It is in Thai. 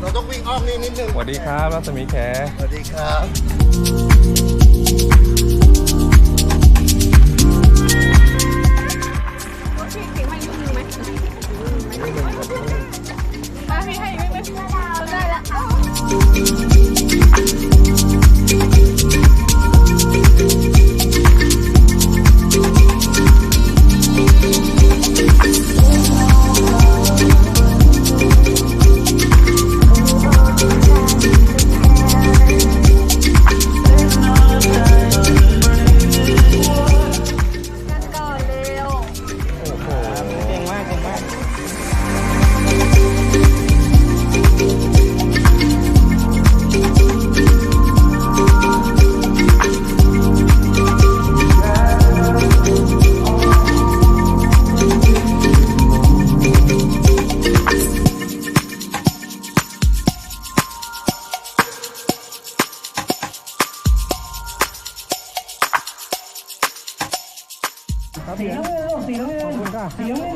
เราต้องวิ่งอ้อมนี่นิดนึง สวัสดีครับรัศมีแข สวัสดีครับ สีน้ำเ